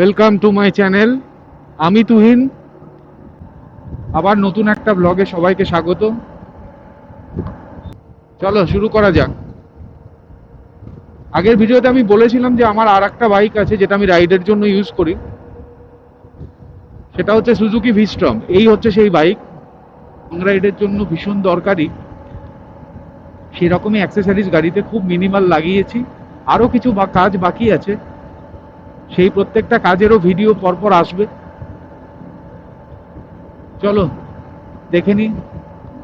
Welcome to my channel আমি তুহিন। আবার নতুন একটা ব্লগে সবাইকে স্বাগত। চলো, শুরু করা যাক। আগের ভিডিওতে আমি বলেছিলাম যে আমার আর একটা বাইক আছে যেটা আমি রাইডের জন্য ইউজ করি। সেটা হচ্ছে সুজুকি ভিস্ট্রম এই হচ্ছে সেই বাইক লং রাইডের জন্য ভীষণ দরকারি। সেরকমই অ্যাক্সেসারিজ গাড়িতে খুব মিনিমাল লাগিয়েছি। আরও কিছু বা কাজ বাকি আছে। সেই প্রত্যেকটা কাজেরও ভিডিও পরপর আসবে। চলো, দেখে নিই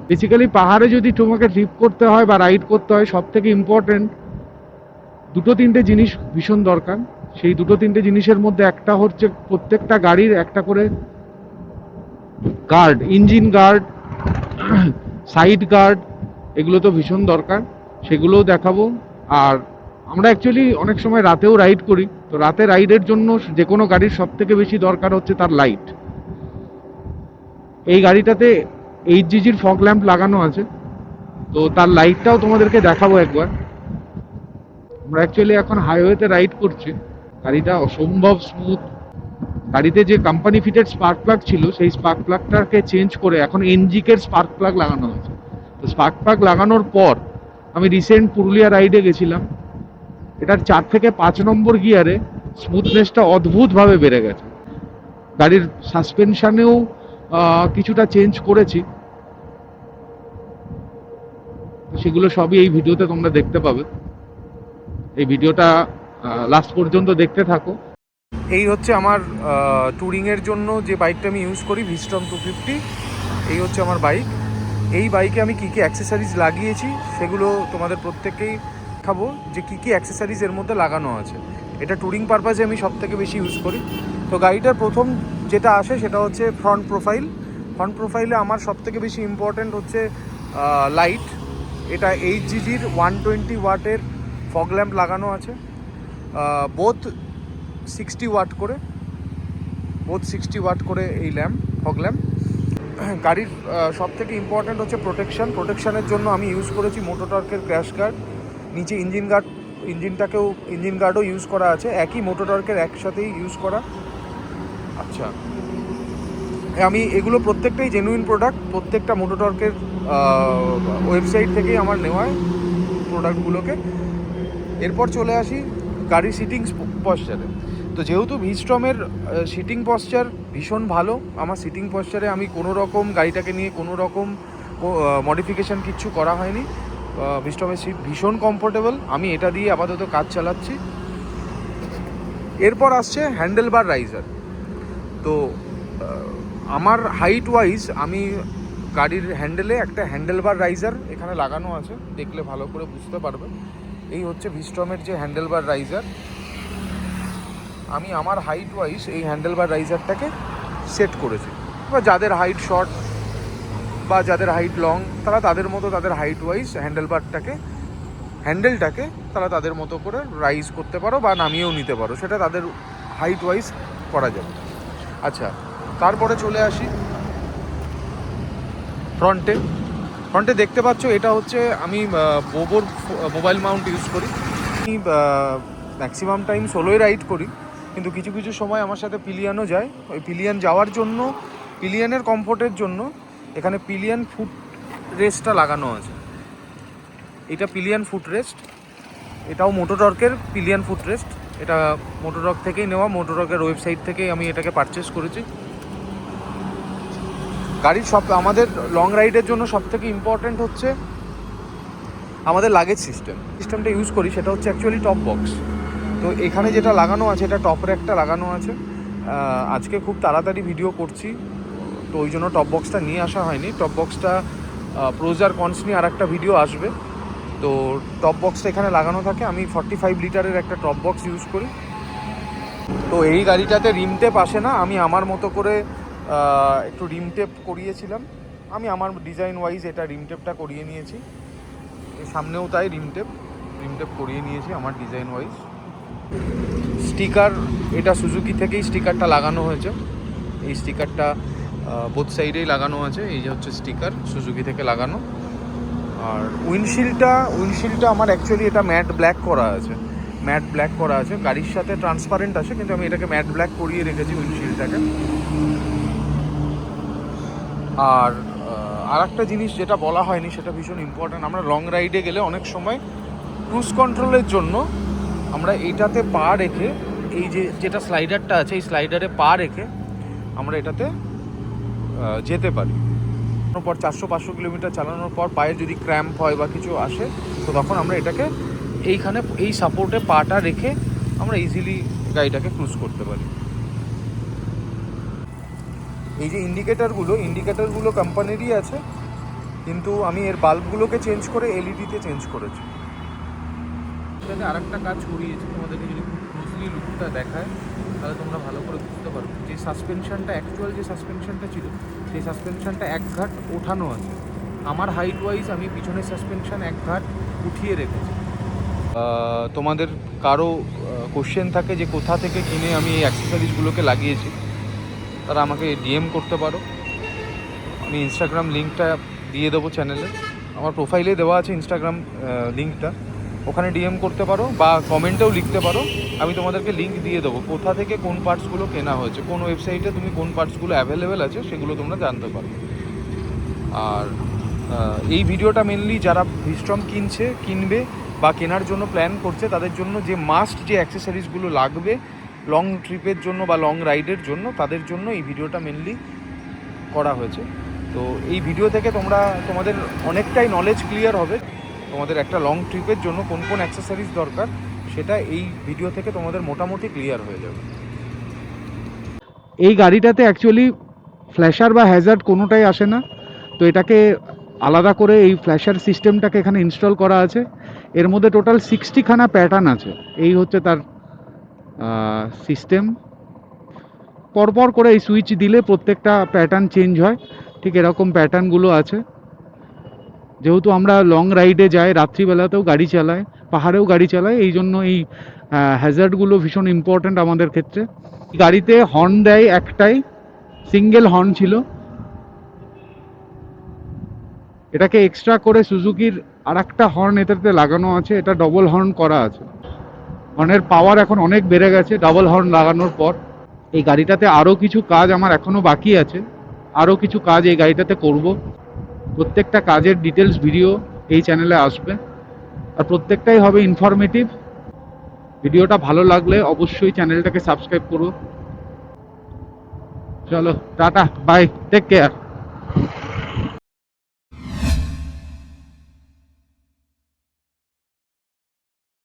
বেসিক্যালি পাহাড়ে যদি তোমাকে ট্রিপ করতে হয় বা রাইড করতে হয় সব থেকে ইম্পর্টেন্ট দুটো তিনটে জিনিস ভীষণ দরকার। সেই দুটো তিনটে জিনিসের মধ্যে একটা হচ্ছে প্রত্যেকটা গাড়ির একটা করে guard engine guard side guard এগুলো তো ভীষণ দরকার। সেগুলোও দেখাবো। আর আমরা অ্যাকচুয়ালি অনেক সময় রাতেও রাইড করি। তো রাতে রাইডের জন্য যে কোনো গাড়ির সব থেকে বেশি দরকার হচ্ছে তার লাইট এই গাড়িটাতে এইচ জিজির ফগ ল্যাম্প লাগানো আছে। তো তার লাইটটাও তোমাদেরকে দেখাবো একবার। আমরা অ্যাকচুয়ালি এখন হাইওয়েতে রাইড করছি। গাড়িটা অসম্ভব স্মুথ গাড়িতে যে কোম্পানি ফিটেড স্পার্ক প্লাগ ছিল, সেই স্পার্ক প্লাগটাকে চেঞ্জ করে এখন এনজিকের স্পার্ক প্লাগ লাগানো হয়েছে। তো স্পার্ক প্লাগ লাগানোর পর আমি রিসেন্ট পুরুলিয়া রাইডে গেছিলাম। এটার চার থেকে পাঁচ নম্বর গিয়ারে স্মুথনেসটা অদ্ভুতভাবে বেড়ে গেছে। গাড়ির সাসপেনশনেও কিছুটা চেঞ্জ করেছি। সেগুলো সবই এই ভিডিওতে তোমরা দেখতে পাবে। এই ভিডিওটা লাস্ট পর্যন্ত দেখতে থাকো। এই হচ্ছে আমার ট্যুরিংয়ের জন্য যে বাইকটা আমি ইউজ করি ভিস্টম টু ফিফটি এই হচ্ছে আমার বাইক এই বাইকে আমি কী কী অ্যাক্সেসারিজ লাগিয়েছি, সেগুলো তোমাদের প্রত্যেককেই দেখাবো যে কী কী অ্যাক্সেসারিজ এর মধ্যে লাগানো আছে। এটা ট্যুরিং পারপাজে আমি সব থেকে বেশি ইউজ করি। তো গাড়িটার প্রথম যেটা আসে সেটা হচ্ছে ফ্রন্ট প্রোফাইল ফ্রন্ট প্রোফাইলে আমার সব থেকে বেশি ইম্পর্ট্যান্ট হচ্ছে লাইট এটা এইচ জিজির ওয়ান টোয়েন্টি ওয়াটের ফগ ল্যাম্প লাগানো আছে। বোথ সিক্সটি ওয়াট করে। বোথ সিক্সটি ওয়াট করে এই ল্যাম্প ফগ ল্যাম্প গাড়ির সব থেকে ইম্পর্ট্যান্ট হচ্ছে প্রোটেকশন প্রোটেকশানের জন্য আমি ইউজ করেছি মোটোটর্কের ক্র্যাশ গার্ড নিচে ইঞ্জিন গার্ড, ইঞ্জিনটাকেও, ইঞ্জিন গার্ডও ইউজ করা আছে। একই মোটোটর্কের একসাথেই ইউজ করা। আচ্ছা। আমি এগুলো প্রত্যেকটাই জেনুইন প্রোডাক্ট প্রত্যেকটা মোটোটর্কের ওয়েবসাইট থেকেই আমার নেওয়া হয় প্রোডাক্টগুলোকে এরপর চলে আসি গাড়ির সিটিং পশ্চারে তো যেহেতু ভিস্ট্রমের সিটিং পশ্চার ভীষণ ভালো, আমার সিটিং পশ্চারে আমি কোনো রকম গাড়িটাকে নিয়ে কোনো রকম মডিফিকেশান কিচ্ছু করা হয়নি। ভিস্টমের সিট ভীষণ কমফোর্টেবল আমি এটা দিয়ে আপাতত কাজ চালাচ্ছি। এরপর আসছে হ্যান্ডেল বার রাইজার তো আমার হাইট ওয়াইজ আমি গাড়ির হ্যান্ডেলে একটা হ্যান্ডেল বার রাইজার এখানে লাগানো আছে। দেখলে ভালো করে বুঝতে পারবে। এই হচ্ছে ভিস্টমের যে হ্যান্ডেল বার রাইজার আমি আমার হাইট ওয়াইজ এই হ্যান্ডেল বার রাইজারটাকে সেট করেছি। বা যাদের হাইট শর্ট বা যাদের হাইট লং তারা তাদের মতো তাদের হাইট ওয়াইজ হ্যান্ডেল বারটাকে হ্যান্ডেলটাকে তারা তাদের মতো করে রাইজ করতে পারো বা নামিয়েও নিতে পারো। সেটা তাদের হাইট ওয়াইজ করা যাবে। আচ্ছা তারপরে চলে আসি ফ্রন্টে ফ্রন্টে দেখতে পাচ্ছ, এটা হচ্ছে আমি বোবোর মোবাইল মাউন্ট ইউজ করি। আমি ম্যাক্সিমাম টাইম সোলোই রাইড করি। কিন্তু কিছু কিছু সময় আমার সাথে পিলিয়ানও যায়। ওই পিলিয়ান যাওয়ার জন্য পিলিয়ানের কমফোর্টের জন্য এখানে পিলিয়ান ফুট রেস্টটা লাগানো আছে। এটা পিলিয়ান ফুট রেস্ট। এটাও মোটোটর্কের পিলিয়ান ফুট রেস্ট। এটা মোটোটর্ক থেকেই নেওয়া মোটোটর্কের ওয়েবসাইট থেকেই আমি এটাকে পারচেস করেছি। গাড়ির সব, আমাদের লং রাইডের জন্য সব থেকে ইম্পর্ট্যান্ট হচ্ছে আমাদের লাগেজ সিস্টেম সিস্টেমটা ইউজ করি, সেটা হচ্ছে অ্যাকচুয়ালি টপ বক্স তো এখানে যেটা লাগানো আছে, এটা টপ র্যাকটা লাগানো আছে। আজকে খুব তাড়াতাড়ি ভিডিও করছি। তো ওই জন্য টপ বক্সটা নিয়ে আসা হয়নি। টপ বক্সটা প্রোজার কনস নিয়ে আর একটা ভিডিও আসবে। তো টপ বক্সটা এখানে লাগানো থাকে। আমি ফর্টি ফাইভ লিটারের একটা টপ বক্স ইউজ করি। তো এই গাড়িটাতে রিম টেপ আসে না। আমি আমার মতো করে একটু রিম টেপ করিয়েছিলাম। আমি আমার ডিজাইন ওয়াইজ এটা রিম টেপটা করিয়ে নিয়েছি। সামনেও তাই রিম টেপ রিম টেপ করিয়ে নিয়েছি আমার ডিজাইন ওয়াইজ স্টিকার এটা সুজুকি থেকেই স্টিকারটা লাগানো হয়েছে। এই স্টিকারটা বোথ সাইডেই লাগানো আছে, এই যে হচ্ছে স্টিকার সুজুকি থেকে লাগানো। আর উইন্ডশিল্ডটা উইন্ডশিল্ডটা আমার অ্যাকচুয়ালি এটা ম্যাট ব্ল্যাক করা আছে। ম্যাট ব্ল্যাক করা আছে। গাড়ির সাথে ট্রান্সপারেন্ট আছে, কিন্তু আমি এটাকে ম্যাট ব্ল্যাক করিয়ে রেখেছি উইন্ডশিল্ডটাকে আর আর একটা জিনিস যেটা বলা হয়নি, সেটা ভীষণ ইম্পর্ট্যান্ট আমরা লং রাইডে গেলে অনেক সময় ক্রুজ কন্ট্রোলের জন্য আমরা এইটাতে পা রেখে, এই যে, যেটা স্লাইডারটা আছে, এই স্লাইডারে পা রেখে আমরা এটাতে যেতে পারি। পর চারশো, পাঁচশো কিলোমিটার চালানোর পর পায়ে যদি ক্র্যাম্প হয় বা কিছু আসে, তো তখন আমরা এটাকে এইখানে, এই সাপোর্টে পাটা রেখে আমরা ইজিলি গাড়িটাকে ক্রুজ করতে পারি। এই যে ইন্ডিকেটারগুলো ইন্ডিকেটারগুলো কোম্পানিরই আছে, কিন্তু আমি এর বাল্বগুলোকে চেঞ্জ করে এলইডিতে চেঞ্জ করেছি। এটাতে আর একটা কাজ করিয়েছি, তোমাদেরকে যদি খুব ক্লোজলি লুকটা দেখায়। তাহলে তোমরা ভালো করে বুঝতে পারবে যে সাসপেনশনটা অ্যাকচুয়াল যে সাসপেনশনটা ছিল, সেই সাসপেনশনটা এক ঘাট ওঠানো আছে। আমার হাইট ওয়াইজ আমি পিছনের সাসপেনশন এক ঘাট উঠিয়ে রেখেছি। তোমাদের কারও কোশ্চেন থাকে যে কোথা থেকে কিনে আমি এই অ্যাক্সেসরিজগুলোকে লাগিয়েছি, তারা আমাকে ডিএম করতে পারো। আমি ইনস্টাগ্রাম লিঙ্কটা দিয়ে দেবো চ্যানেলে আমার প্রোফাইলে দেওয়া আছে ইনস্টাগ্রাম লিঙ্কটা ওখানে ডিএম করতে পারো বা কমেন্টেও লিখতে পারো। আমি তোমাদেরকে লিঙ্ক দিয়ে দেবো। কোথা থেকে কোন পার্টসগুলো কেনা হয়েছে, কোন ওয়েবসাইটে তুমি কোন পার্টসগুলো অ্যাভেলেবেল আছে সেগুলো তোমরা জানতে পারো। আর এই ভিডিওটা মেনলি যারা ভিস্ট্রম কিনছে, কিনবে বা কেনার জন্য প্ল্যান করছে, তাদের জন্য যে মাস্ট যে অ্যাক্সেসরিজগুলো লাগবে লং ট্রিপের জন্য বা লং রাইডের জন্য, তাদের জন্য এই ভিডিওটা মেনলি করা হয়েছে। তো এই ভিডিও থেকে তোমরা, তোমাদের অনেকটাই নলেজ ক্লিয়ার হবে। তোমাদের একটা লং ট্রিপের জন্য কোন কোন অ্যাক্সেসরিজ দরকার, সেটা এই ভিডিও থেকে তোমাদের মোটামুটি ক্লিয়ার হয়ে যাবে। এই গাড়িটাতে অ্যাকচুয়ালি ফ্ল্যাশার বা হ্যাজার্ড কোনোটাই আসে না। তো এটাকে আলাদা করে এই ফ্ল্যাশার সিস্টেমটাকে এখানে ইনস্টল করা আছে। এর মধ্যে টোটাল সিক্সটিখানা প্যাটার্ন আছে। এই হচ্ছে তার সিস্টেম পরপর করে এই সুইচ দিলে প্রত্যেকটা প্যাটার্ন চেঞ্জ হয়। ঠিক এরকম প্যাটার্নগুলো আছে। যেহেতু আমরা লং রাইডে যাই, রাত্রিবেলাতেও গাড়ি চালাই, পাহাড়েও গাড়ি চালাই, এই জন্য এই হ্যাজার্ডগুলো ভীষণ ইম্পর্ট্যান্ট আমাদের ক্ষেত্রে। গাড়িতে হর্ন দেয় একটাই সিঙ্গেল হর্ন ছিল। এটাকে এক্সট্রা করে সুজুকির আর একটা হর্ন এটাতে লাগানো আছে, এটা ডবল হর্ন করা আছে। হর্নের পাওয়ার এখন অনেক বেড়ে গেছে ডাবল হর্ন লাগানোর পর। এই গাড়িটাতে আরও কিছু কাজ আমার এখনও বাকি আছে। আরও কিছু কাজ এই গাড়িটাতে করব। প্রত্যেকটা কাজের ডিটেলস ভিডিও এই চ্যানেলে আসবে। আর প্রত্যেকটাই হবে ইনফরমেটিভ ভিডিওটা ভালো লাগলে অবশ্যই চ্যানেলটাকে সাবস্ক্রাইব করো। চলো, টাটা বাই টেক কেয়ার